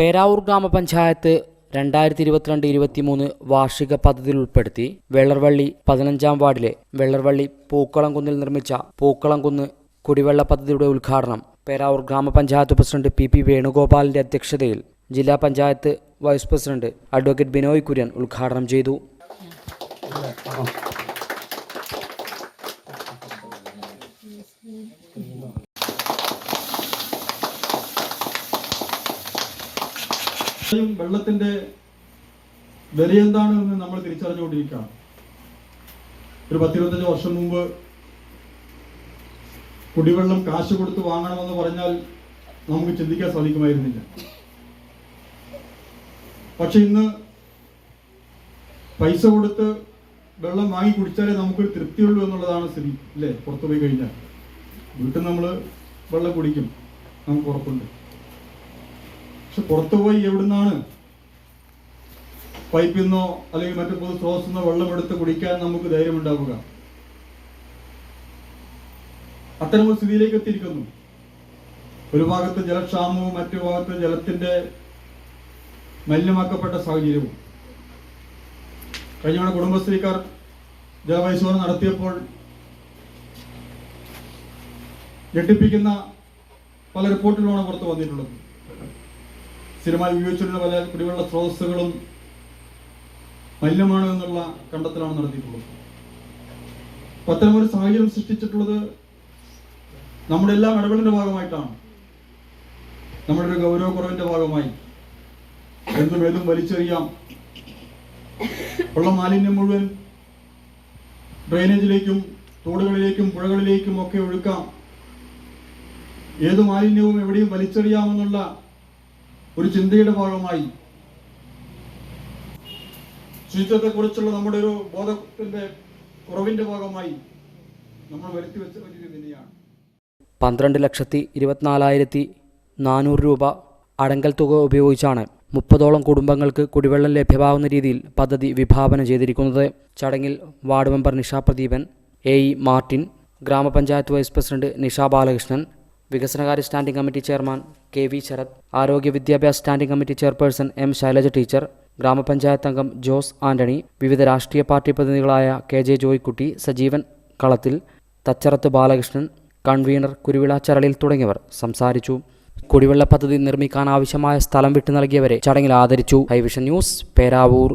പേരാവൂർ ഗ്രാമപഞ്ചായത്ത് രണ്ടായിരത്തി ഇരുപത്തിരണ്ട് ഇരുപത്തിമൂന്ന് വാർഷിക പദ്ധതിയിൽ ഉൾപ്പെടുത്തി വെള്ളർവള്ളി പതിനഞ്ചാം വാർഡിലെ വെള്ളർവള്ളി പൂക്കളംകുന്നിൽ നിർമ്മിച്ച പൂക്കളംകുന്ന് കുടിവെള്ള പദ്ധതിയുടെ ഉദ്ഘാടനം പേരാവൂർ ഗ്രാമപഞ്ചായത്ത് പ്രസിഡന്റ് പി പി വേണുഗോപാലിന്റെ അധ്യക്ഷതയിൽ ജില്ലാ panchayat vice president advocate Binoy Kurian ഉദ്ഘാടനം ചെയ്തു. വെള്ളത്തിന്റെ വിലയെന്താണ് എന്ന് നമ്മൾ തിരിച്ചറിഞ്ഞുകൊണ്ടിരിക്കുകയാണ്. ഒരു പത്തിരുപത്തഞ്ച് വർഷം മുമ്പ് കുടിവെള്ളം കാശ് കൊടുത്ത് വാങ്ങണമെന്ന് പറഞ്ഞാൽ നമുക്ക് ചിന്തിക്കാൻ സാധിക്കുമായിരുന്നില്ല. പക്ഷെ ഇന്ന് പൈസ കൊടുത്ത് വെള്ളം വാങ്ങി കുടിച്ചാലേ നമുക്കൊരു തൃപ്തിയുള്ളൂ എന്നുള്ളതാണ് സ്ഥിതി അല്ലേ? പുറത്തു പോയി കഴിഞ്ഞാൽ. വീട്ടിൽ നമ്മൾ വെള്ളം കുടിക്കും നമുക്ക് ഉറപ്പുണ്ട്. പക്ഷെ പുറത്തുപോയി എവിടുന്നാണ് പൈപ്പിൽ നിന്നോ അല്ലെങ്കിൽ മറ്റു പൊതു സ്രോതസ്സിൽ നിന്നോ വെള്ളം എടുത്ത് കുടിക്കാൻ നമുക്ക് ധൈര്യം ഉണ്ടാവുക? അത്തരമൊരു സ്ഥിതിയിലേക്ക് എത്തിയിരിക്കുന്നു. ഒരു ഭാഗത്ത് ജലക്ഷാമവും മറ്റു ഭാഗത്ത് ജലത്തിന്റെ മലിനമാക്കപ്പെട്ട സാഹചര്യവും. കഴിഞ്ഞ കുടുംബശ്രീക്കാർ ജലപരിശോധന നടത്തിയപ്പോൾ ഞെട്ടിപ്പിക്കുന്ന പല റിപ്പോർട്ടുകളാണ് പുറത്ത് വന്നിട്ടുള്ളത്. സ്ഥിരമായി ഉപയോഗിച്ചിരുന്ന പല കുടിവെള്ള സ്രോതസ്സുകളും മലിനമാണ് എന്നുള്ള കണ്ടെത്തലാണ് നടത്തിയിട്ടുള്ളത്. അപ്പൊ അത്തരമൊരു സാഹചര്യം സൃഷ്ടിച്ചിട്ടുള്ളത് നമ്മുടെ എല്ലാം ഇടപെടലിന്റെ ഭാഗമായിട്ടാണ്. നമ്മുടെ ഒരു ഗൗരവക്കുറവിന്റെ ഭാഗമായി. എന്തും ഏതും വലിച്ചെറിയാം. ഉള്ള മാലിന്യം മുഴുവൻ ഡ്രെയിനേജിലേക്കും തോടുകളിലേക്കും പുഴകളിലേക്കും ഒക്കെ ഒഴുക്കാം. ഏത് മാലിന്യവും എവിടെയും വലിച്ചെറിയാമെന്നുള്ള ഒരു ചിന്തയുടെ ഭാഗമായി. ശുചിത്വത്തെക്കുറിച്ചുള്ള നമ്മുടെ ഒരു ബോധത്തിന്റെ കുറവിന്റെ ഭാഗമായി നമ്മൾ വരുത്തി വെച്ച ഒരു തന്നെയാണ് പന്ത്രണ്ട് ലക്ഷത്തി ഇരുപത്തിനാലായിരത്തി നാനൂറ് രൂപ അടങ്കൽ തുക ഉപയോഗിച്ചാണ് മുപ്പതോളം കുടുംബങ്ങൾക്ക് കുടിവെള്ളം ലഭ്യമാകുന്ന രീതിയിൽ പദ്ധതി വിഭാവനം ചെയ്തിരിക്കുന്നത്. ചടങ്ങിൽ ward member Nisha Pradeepan A E Martin grama panchayat vice president Nisha Balakrishnan വികസനകാര്യ standing committee chairman K V Sarath ആരോഗ്യ വിദ്യാഭ്യാസ standing committee chairperson M Shailaja teacher grama panchayat അംഗം ജോസ് ആന്റണി വിവിധ രാഷ്ട്രീയ party പ്രതിനിധികളായ K J Joykutty Sajeevan Kalathil Thacharath Balakrishnan convener Kuruvila Charalil തുടങ്ങിയവർ സംസാരിച്ചു. കുടിവെള്ള പദ്ധതി നിർമ്മിക്കാൻ ആവശ്യമായ സ്ഥലം വിട്ടു നൽകിയവരെ ചടങ്ങിൽ ആദരിച്ചു. High vision news Peravoor.